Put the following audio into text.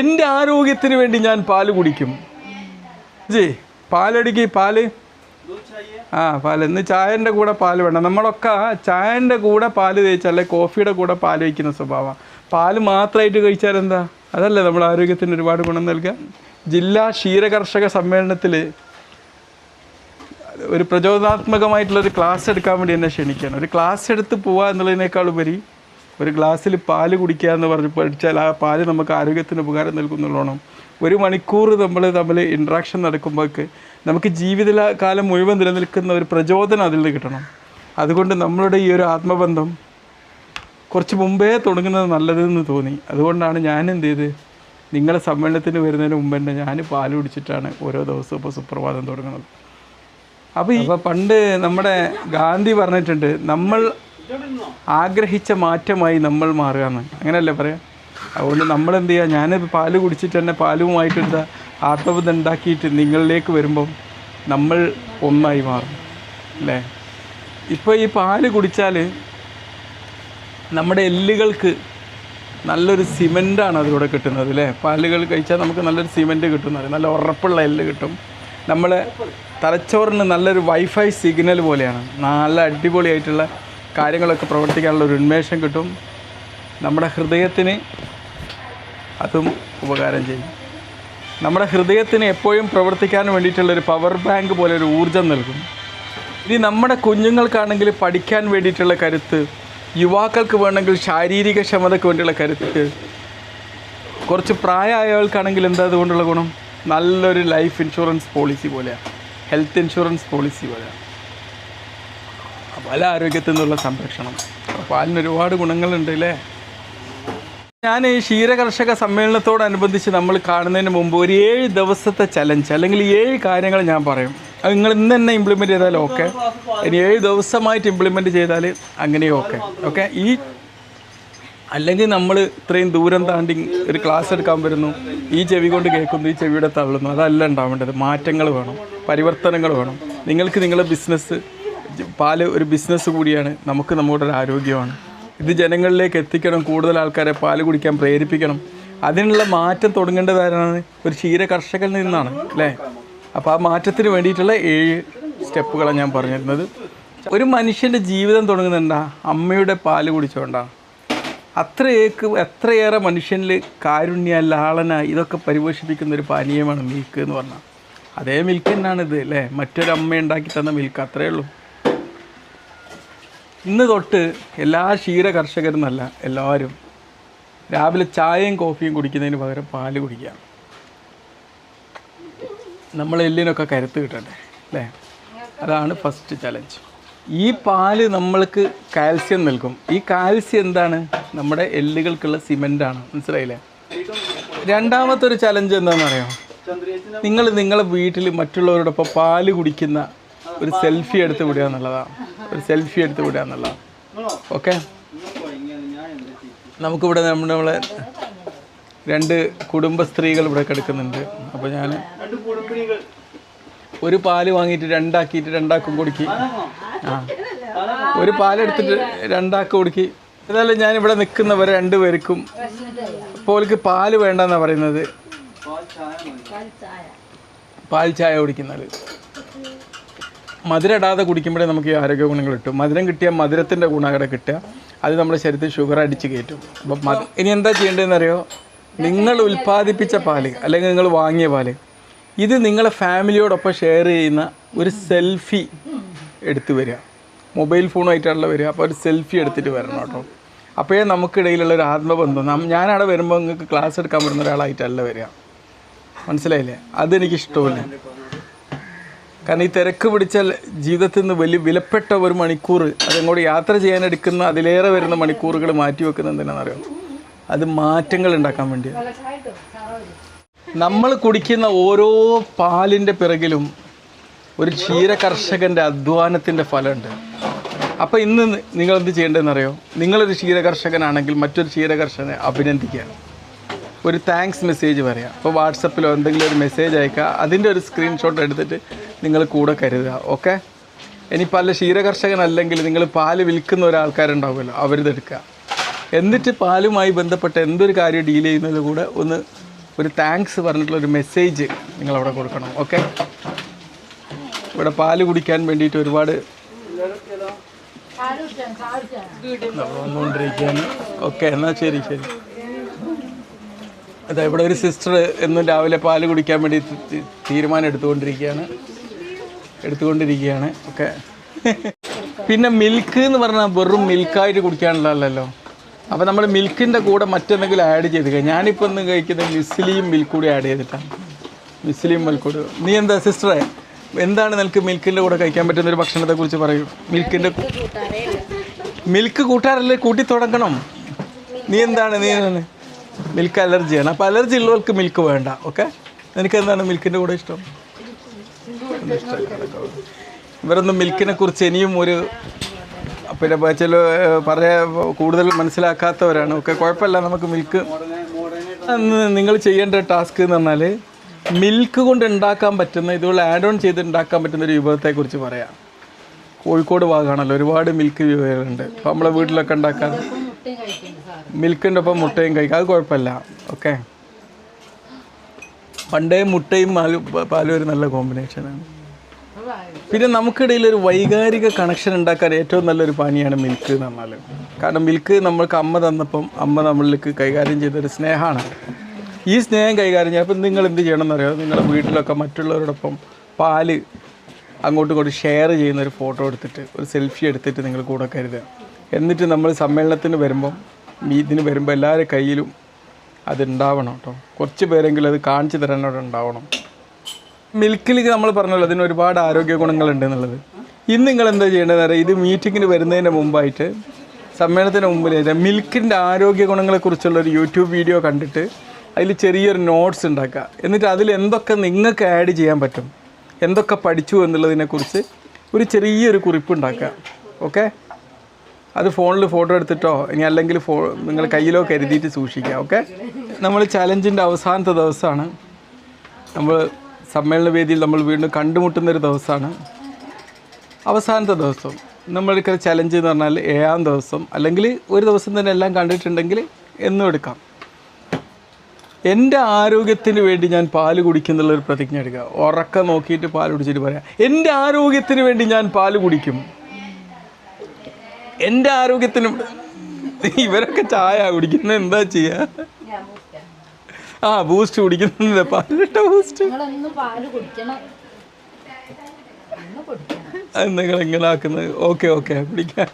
എന്റെ ആരോഗ്യത്തിന് വേണ്ടി ഞാൻ പാൽ കുടിക്കും. ജി പാലടിക്ക് പാൽ. ആ പാൽ. ഇന്ന് ചായന്റെ കൂടെ പാൽ വേണം. നമ്മളൊക്കെ ചായന്റെ കൂടെ പാൽ തേച്ചല്ലേ കോഫിയുടെ കൂടെ പാൽ വയ്ക്കുന്ന സ്വഭാവം. പാൽ മാത്രമായിട്ട് കഴിച്ചാൽ എന്താ അതല്ലേ നമ്മുടെ ആരോഗ്യത്തിന് ഒരുപാട് ഗുണം നൽകുക. ജില്ലാ ക്ഷീരകർഷക സമ്മേളനത്തിൽ ഒരു പ്രചോദനാത്മകമായിട്ടുള്ളൊരു ക്ലാസ് എടുക്കാൻ വേണ്ടി എന്നെ ക്ഷണിക്കുകയാണ്. ഒരു ക്ലാസ് എടുത്ത് പോവുക എന്നുള്ളതിനേക്കാൾ ഉപരി ഒരു ഗ്ലാസ്സിൽ പാൽ കുടിക്കുക എന്ന് പറഞ്ഞ് പഠിച്ചാൽ ആ പാൽ നമുക്ക് ആരോഗ്യത്തിന് ഉപകാരം നൽകുന്നുള്ളണം ഒരു മണിക്കൂർ നമ്മൾ തമ്മിൽ ഇൻട്രാക്ഷൻ നടക്കുമ്പോഴേക്ക് നമുക്ക് ജീവിത കാലം മുഴുവൻ നിലനിൽക്കുന്ന ഒരു പ്രചോദനം അതിൽ നിന്ന് കിട്ടണം. അതുകൊണ്ട് നമ്മളുടെ ഈ ഒരു ആത്മബന്ധം കുറച്ച് മുമ്പേ തുടങ്ങുന്നത് നല്ലതെന്ന് തോന്നി. അതുകൊണ്ടാണ് ഞാൻ എന്ത് ചെയ്ത് നിങ്ങളെ സമ്മേളനത്തിന് വരുന്നതിന് മുമ്പ് തന്നെ ഞാൻ പാൽ കുടിച്ചിട്ടാണ് ഓരോ ദിവസവും ഇപ്പോൾ സുപ്രഭാതം തുടങ്ങുന്നത്. അപ്പോൾ ഇപ്പോൾ പണ്ട് നമ്മുടെ ഗാന്ധി പറഞ്ഞിട്ടുണ്ട് നമ്മൾ ആഗ്രഹിച്ച മാറ്റമായി നമ്മൾ മാറുക എന്ന് അങ്ങനെയല്ലേ പറയാം? അതുകൊണ്ട് നമ്മൾ എന്ത് ചെയ്യുക ഞാനിപ്പോൾ പാൽ കുടിച്ചിട്ട് തന്നെ പാലുമായിട്ടെന്താ ആത്മബന്ധം ഉണ്ടാക്കിയിട്ട് നിങ്ങളിലേക്ക് വരുമ്പം നമ്മൾ ഒന്നായി മാറും. അല്ലേ? ഇപ്പോൾ ഈ പാൽ കുടിച്ചാൽ നമ്മുടെ എല്ലുകൾക്ക് നല്ലൊരു സിമെന്റാണ് അതിലൂടെ കിട്ടുന്നത് അല്ലേ? പാലുകൾ കഴിച്ചാൽ നമുക്ക് നല്ലൊരു സിമെന്റ് കിട്ടുന്നത് നല്ല ഉറപ്പുള്ള എല്ല് കിട്ടും. നമ്മളെ തലച്ചോറിന് നല്ലൊരു വൈഫൈ സിഗ്നൽ പോലെയാണ്. നല്ല അടിപൊളിയായിട്ടുള്ള കാര്യങ്ങളൊക്കെ പ്രവർത്തിക്കാനുള്ള ഒരു ഉന്മേഷം കിട്ടും. നമ്മുടെ ഹൃദയത്തിന് അതും ഉപകാരം ചെയ്യും. നമ്മുടെ ഹൃദയത്തിന് എപ്പോഴും പ്രവർത്തിക്കാൻ വേണ്ടിയിട്ടുള്ളൊരു പവർ ബാങ്ക് പോലെ ഒരു ഊർജം നൽകും. ഇനി നമ്മുടെ കുഞ്ഞുങ്ങൾക്കാണെങ്കിൽ പഠിക്കാൻ വേണ്ടിയിട്ടുള്ള കരുത്ത് യുവാക്കൾക്ക് വേണമെങ്കിൽ ശാരീരിക ക്ഷമതയ്ക്ക് വേണ്ടിയുള്ള കരുത്ത് കുറച്ച് പ്രായമായവർക്കാണെങ്കിൽ എന്താ അതുകൊണ്ടുള്ള ഗുണം? നല്ലൊരു ലൈഫ് ഇൻഷുറൻസ് പോളിസി പോലെയാണ് ഹെൽത്ത് ഇൻഷുറൻസ് പോളിസി പോലെയാണ് പല ആരോഗ്യത്തിൽ നിന്നുള്ള സംരക്ഷണം. പാലിന് ഒരുപാട് ഗുണങ്ങളുണ്ട് അല്ലേ? ഞാൻ ഈ ക്ഷീരകർഷക സമ്മേളനത്തോടനുബന്ധിച്ച് നമ്മൾ കാണുന്നതിന് മുമ്പ് ഒരു ഏഴ് ദിവസത്തെ ചലഞ്ച് അല്ലെങ്കിൽ ഏഴ് കാര്യങ്ങൾ ഞാൻ പറയും. അത് നിങ്ങൾ ഇന്ന് തന്നെ ഇംപ്ലിമെന്റ് ചെയ്താൽ ഓക്കെ ഇനി ഏഴ് ദിവസമായിട്ട് ഇംപ്ലിമെന്റ് ചെയ്താൽ അങ്ങനെയും ഓക്കെ ഓക്കെ ഈ അല്ലെങ്കിൽ നമ്മൾ ഇത്രയും ദൂരം താണ്ടി ഒരു ക്ലാസ് എടുക്കാൻ വരുന്നു ഈ ചെവി കൊണ്ട് കേൾക്കുന്നു ഈ ചെവിയുടെ തള്ളുന്നു അതല്ല ഉണ്ടാവേണ്ടത്. മാറ്റങ്ങൾ വേണം പരിവർത്തനങ്ങൾ വേണം. നിങ്ങൾക്ക് നിങ്ങളുടെ ബിസിനസ് പാൽ ഒരു ബിസിനസ് കൂടിയാണ്. നമുക്ക് നമ്മുടെ ഒരു ആരോഗ്യമാണ്. ഇത് ജനങ്ങളിലേക്ക് എത്തിക്കണം കൂടുതൽ ആൾക്കാരെ പാൽ കുടിക്കാൻ പ്രേരിപ്പിക്കണം. അതിനുള്ള മാറ്റം തുടങ്ങേണ്ടതാരാണ് ഒരു ക്ഷീര കർഷകരിൽ നിന്നാണ് അല്ലേ? അപ്പോൾ ആ മാറ്റത്തിന് വേണ്ടിയിട്ടുള്ള ഏഴ് സ്റ്റെപ്പുകളാണ് ഞാൻ പറഞ്ഞിരുന്നത്. ഒരു മനുഷ്യന്റെ ജീവിതം തുടങ്ങുന്നുണ്ടാ അമ്മയുടെ പാൽ കുടിച്ചുകൊണ്ടാണ് അത്രയേക്ക് എത്രയേറെ മനുഷ്യനിൽ കാരുണ്യ ലാളന ഇതൊക്കെ പരിപോഷിപ്പിക്കുന്ന ഒരു പാനീയമാണ് മിൽക്ക് എന്ന് പറഞ്ഞാൽ അതേ മിൽക്ക് തന്നെയാണ് ഇത് അല്ലേ? മറ്റൊരമ്മ ഉണ്ടാക്കി തന്ന മിൽക്ക് അത്രയേ ഉള്ളൂ. ഇന്ന് തൊട്ട് എല്ലാ ക്ഷീര കർഷകരും എന്നല്ല എല്ലാവരും രാവിലെ ചായയും കോഫിയും കുടിക്കുന്നതിന് പകരം പാൽ കുടിക്കുക. നമ്മൾ എല്ലിനൊക്കെ കരുത്ത് കിട്ടട്ടെ അല്ലേ? അതാണ് ഫസ്റ്റ് ചലഞ്ച് ഈ പാൽ നമ്മൾക്ക് കാൽസ്യം നൽകും. ഈ കാൽസ്യം എന്താണ്? നമ്മുടെ എല്ലുകൾക്കുള്ള സിമെന്റാണ് മനസ്സിലായില്ലേ? രണ്ടാമത്തെ ഒരു ചലഞ്ച് എന്താണെന്നറിയോ? നിങ്ങൾ നിങ്ങളെ വീട്ടിൽ മറ്റുള്ളവരോടൊപ്പം പാൽ കുടിക്കുന്ന ഒരു സെൽഫി എടുത്ത് വിടുക എന്നുള്ളതാണ്. ഒരു സെൽഫി എടുത്ത് വിടുക എന്നുള്ളതാണ് ഓക്കെ നമുക്കിവിടെ നമ്മുടെ നമ്മളെ രണ്ട് കുടുംബ സ്ത്രീകൾ ഇവിടെ കിടക്കുന്നുണ്ട്. അപ്പോൾ ഞാൻ ഒരു പാൽ വാങ്ങിയിട്ട് രണ്ടാക്കിയിട്ട് രണ്ടാക്കും കൊടുക്കി. ആ. ഒരു പാലെടുത്തിട്ട് രണ്ടാക്കും കൊടുക്കി. ഏതായാലും ഞാനിവിടെ നിൽക്കുന്നവർ രണ്ടുപേർക്കും ഇപ്പോൾ അവർക്ക് പാൽ വേണ്ടെന്നാണ് പറയുന്നത്. പാൽ ചായ കുടിക്കുന്നത് മധുരം ഇടാതെ കുടിക്കുമ്പോഴേ നമുക്ക് ഈ ആരോഗ്യ ഗുണങ്ങൾ കിട്ടും. മധുരം കിട്ടിയ മധുരത്തിന്റെ ഗുണകര കിട്ടുക. അത് നമ്മുടെ ശരീരത്തിൽ ഷുഗർ അടിച്ച് കയറ്റും. അപ്പം ഇനി എന്താ ചെയ്യേണ്ടതെന്ന് അറിയോ നിങ്ങൾ ഉൽപ്പാദിപ്പിച്ച പാൽ അല്ലെങ്കിൽ നിങ്ങൾ വാങ്ങിയ പാൽ ഇത് നിങ്ങളെ ഫാമിലിയോടൊപ്പം ഷെയർ ചെയ്യുന്ന ഒരു സെൽഫി എടുത്തു വരിക. മൊബൈൽ ഫോണുമായിട്ടാണല്ലോ വരിക. അപ്പോൾ ഒരു സെൽഫി എടുത്തിട്ട് വരണം കേട്ടോ. അപ്പോഴേ നമുക്കിടയിലുള്ള ഒരു ആത്മബന്ധം. ഞാനവിടെ വരുമ്പോൾ നിങ്ങൾക്ക് ക്ലാസ് എടുക്കാൻ വരുന്ന ഒരാളായിട്ടല്ല വരിക. മനസ്സിലായില്ലേ? അതെനിക്ക് ഇഷ്ടമില്ല. കാരണം ഈ തിരക്ക് പിടിച്ച ജീവിതത്തിൽ നിന്ന് വലിയ വിലപ്പെട്ട ഒരു മണിക്കൂർ അതങ്ങോട്ട് യാത്ര ചെയ്യാനെടുക്കുന്ന അതിലേറെ വരുന്ന മണിക്കൂറുകൾ മാറ്റി വെക്കുന്ന എന്തിനാണെന്നറിയോ? അത് മാറ്റങ്ങൾ ഉണ്ടാക്കാൻ വേണ്ടിയാണ്. നമ്മൾ കുടിക്കുന്ന ഓരോ പാലിന്റെ പിറകിലും ഒരു ക്ഷീര കർഷകന്റെ അധ്വാനത്തിന്റെ ഫലമുണ്ട്. അപ്പോൾ ഇന്ന് നിങ്ങൾ എന്ത് ചെയ്യേണ്ടതെന്നറിയോ? നിങ്ങളൊരു ക്ഷീര കർഷകനാണെങ്കിൽ മറ്റൊരു ക്ഷീര കർഷകനെ അഭിനന്ദിക്കുക. ഒരു താങ്ക്സ് മെസ്സേജ് പറയാം. അപ്പോൾ വാട്സപ്പിലോ എന്തെങ്കിലും ഒരു മെസ്സേജ് അയക്കുക. അതിന്റെ ഒരു സ്ക്രീൻഷോട്ട് എടുത്തിട്ട് നിങ്ങൾ കൂടെ കരുതുക ഓക്കെ ഇനി പല ക്ഷീരകർഷകനല്ലെങ്കിൽ നിങ്ങൾ പാൽ വിൽക്കുന്ന ഒരാൾക്കാരുണ്ടാവുമല്ലോ അവരിതെടുക്കുക. എന്നിട്ട് പാലുമായി ബന്ധപ്പെട്ട എന്തൊരു കാര്യം ഡീൽ ചെയ്യുന്നതിൽ കൂടെ ഒന്ന് ഒരു താങ്ക്സ് പറഞ്ഞിട്ടുള്ള ഒരു മെസ്സേജ് നിങ്ങളവിടെ കൊടുക്കണം ഓക്കെ ഇവിടെ പാൽ കുടിക്കാൻ വേണ്ടിയിട്ട് ഒരുപാട് വന്നുകൊണ്ടിരിക്കുകയാണ്. ഓക്കെ എന്നാൽ ശരി ശരി. അതാ ഇവിടെ ഒരു സിസ്റ്റർ എന്നും രാവിലെ പാൽ കുടിക്കാൻ വേണ്ടി തീരുമാനം എടുത്തുകൊണ്ടിരിക്കുകയാണ്. എടുത്തുകൊണ്ടിരിക്കുകയാണ്. ഓക്കെ പിന്നെ മിൽക്ക് എന്ന് പറഞ്ഞാൽ വെറും മിൽക്കായിട്ട് കുടിക്കാനുള്ളതല്ലോ അപ്പോൾ നമ്മൾ മിൽക്കിന്റെ കൂടെ മറ്റെന്തെങ്കിലും ആഡ് ചെയ്ത് കഴിഞ്ഞാൽ ഞാനിപ്പോൾ ഒന്ന് കഴിക്കുന്നത് മിസ്ലിയും മിൽക്ക് കൂടി ആഡ് ചെയ്തിട്ടാണ്. മിസ്ലിയും മിൽക്ക് കൂടി. നീ എന്താ സിസ്റ്ററെ എന്താണ് നിനക്ക് മിൽക്കിന്റെ കൂടെ കഴിക്കാൻ പറ്റുന്ന ഒരു ഭക്ഷണത്തെക്കുറിച്ച് പറയൂ. മിൽക്കിന്റെ മിൽക്ക് കൂട്ടാറല്ലേ? കൂട്ടി തുടങ്ങണം. നീ എന്താണ്? നീ എന്താണ്? മിൽക്ക് അലർജിയാണ് അപ്പോൾ അലർജി ഉള്ളവർക്ക് മിൽക്ക് വേണ്ട. ഓക്കെ നിനക്ക് എന്താണ് മിൽക്കിന്റെ കൂടെ ഇഷ്ടം? ഇവരൊന്നും മിൽക്കിനെ കുറിച്ച് ഇനിയും ഒരു പിന്നെ ചില പറയ കൂടുതൽ മനസ്സിലാക്കാത്തവരാണ്. ഓക്കെ കുഴപ്പമില്ല നമുക്ക് മിൽക്ക് നിങ്ങൾ ചെയ്യേണ്ട ടാസ്ക് എന്ന് പറഞ്ഞാൽ മിൽക്ക് കൊണ്ട് ഉണ്ടാക്കാൻ പറ്റുന്ന ഇതുപോലെ ആഡ് ഓൺ ചെയ്ത് ഉണ്ടാക്കാൻ പറ്റുന്ന ഒരു വിഭവത്തെക്കുറിച്ച് പറയാം. കോഴിക്കോട് ഭാഗമാണല്ലോ ഒരുപാട് മിൽക്ക് വിഭവങ്ങളുണ്ട്. അപ്പോൾ നമ്മളെ വീട്ടിലൊക്കെ ഉണ്ടാക്കാൻ മിൽക്കിന്റെ ഒപ്പം മുട്ടയും കഴിക്കാം അത് കുഴപ്പമില്ല. ഓക്കെ പണ്ടേ മുട്ടയും പാലും പാലും ഒരു നല്ല കോമ്പിനേഷനാണ് പിന്നെ നമുക്കിടയിൽ ഒരു വൈകാരിക കണക്ഷൻ ഉണ്ടാക്കാൻ ഏറ്റവും നല്ലൊരു പാനിയാണ് മിൽക്ക് എന്ന് പറഞ്ഞാൽ കാരണം മിൽക്ക് നമ്മൾക്ക് അമ്മ തന്നപ്പം അമ്മ നമ്മളിലേക്ക് കൈകാര്യം ചെയ്തൊരു സ്നേഹമാണ്. ഈ സ്നേഹം കൈകാര്യം ചെയ്യാൻ അപ്പം നിങ്ങൾ എന്ത് ചെയ്യണം എന്നറിയോ? നിങ്ങളുടെ വീട്ടിലൊക്കെ മറ്റുള്ളവരോടൊപ്പം പാൽ അങ്ങോട്ടും ഇങ്ങോട്ടും ഷെയർ ചെയ്യുന്ന ഒരു ഫോട്ടോ എടുത്തിട്ട് ഒരു സെൽഫി എടുത്തിട്ട് നിങ്ങൾ കൂടെ കരുതുക. എന്നിട്ട് നമ്മൾ സമ്മേളനത്തിന് വരുമ്പം ഇതിന് വരുമ്പോൾ എല്ലാവരുടെ കയ്യിലും അത് ഉണ്ടാവണം കേട്ടോ. കുറച്ച് പേരെങ്കിലും അത് കാണിച്ചു തരാനോട് ഉണ്ടാവണം. മിൽക്കിൽ നമ്മൾ പറഞ്ഞല്ലോ അതിന് ഒരുപാട് ആരോഗ്യ ഗുണങ്ങളുണ്ട് എന്നുള്ളത്. ഇന്ന് നിങ്ങൾ എന്താ ചെയ്യേണ്ടതെന്ന് അറിയാം ഇത് മീറ്റിങ്ങിന് വരുന്നതിന് മുമ്പായിട്ട് സമ്മേളനത്തിന് മുമ്പിൽ മിൽക്കിന്റെ ആരോഗ്യ ഗുണങ്ങളെക്കുറിച്ചുള്ള ഒരു യൂട്യൂബ് വീഡിയോ കണ്ടിട്ട് അതിൽ ചെറിയൊരു നോട്ട്സ് ഉണ്ടാക്കുക. എന്നിട്ട് അതിൽ എന്തൊക്കെ നിങ്ങൾക്ക് ആഡ് ചെയ്യാൻ പറ്റും? എന്തൊക്കെ പഠിച്ചു എന്നുള്ളതിനെക്കുറിച്ച് ഒരു ചെറിയൊരു കുറിപ്പ് ഉണ്ടാക്കുക. ഓക്കെ അത് ഫോണിൽ ഫോട്ടോ എടുത്തിട്ടോ ഇനി അല്ലെങ്കിൽ ഫോ നിങ്ങൾ കയ്യിലോ കരുതിയിട്ട് സൂക്ഷിക്കുക. ഓക്കെ നമ്മൾ ചലഞ്ചിന്റെ അവസാനത്തെ ദിവസമാണ്. നമ്മൾ സമ്മേളന വേദിയിൽ നമ്മൾ വീണ്ടും കണ്ടുമുട്ടുന്ന ഒരു ദിവസമാണ്. അവസാനത്തെ ദിവസം. നമ്മൾക്ക് ചലഞ്ച് എന്ന് പറഞ്ഞാൽ ഏഴാം ദിവസം. അല്ലെങ്കിൽ ഒരു ദിവസം തന്നെ എല്ലാം കണ്ടിട്ടുണ്ടെങ്കിൽ എന്നും എടുക്കാം. എന്റെ ആരോഗ്യത്തിന് വേണ്ടി ഞാൻ പാൽ കുടിക്കുന്നുള്ളൊരു പ്രതിജ്ഞ എടുക്കുക. ഉറക്കം നോക്കിയിട്ട് പാൽ കുടിച്ചിട്ട് പറയാം. എന്റെ ആരോഗ്യത്തിന് വേണ്ടി ഞാൻ പാൽ കുടിക്കും. എന്റെ ആരോഗ്യത്തിനും ഇവരൊക്കെ ചായ കുടിക്കുന്നത് എന്താ ചെയ്യുക ആ ബൂസ്റ്റ് കുടിക്കുന്നില്ല പാലിട്ട ബൂസ്റ്റ് നിങ്ങൾ എങ്ങനെ ആക്കുന്നത്? ഓക്കെ ഓക്കെ കുടിക്കാം.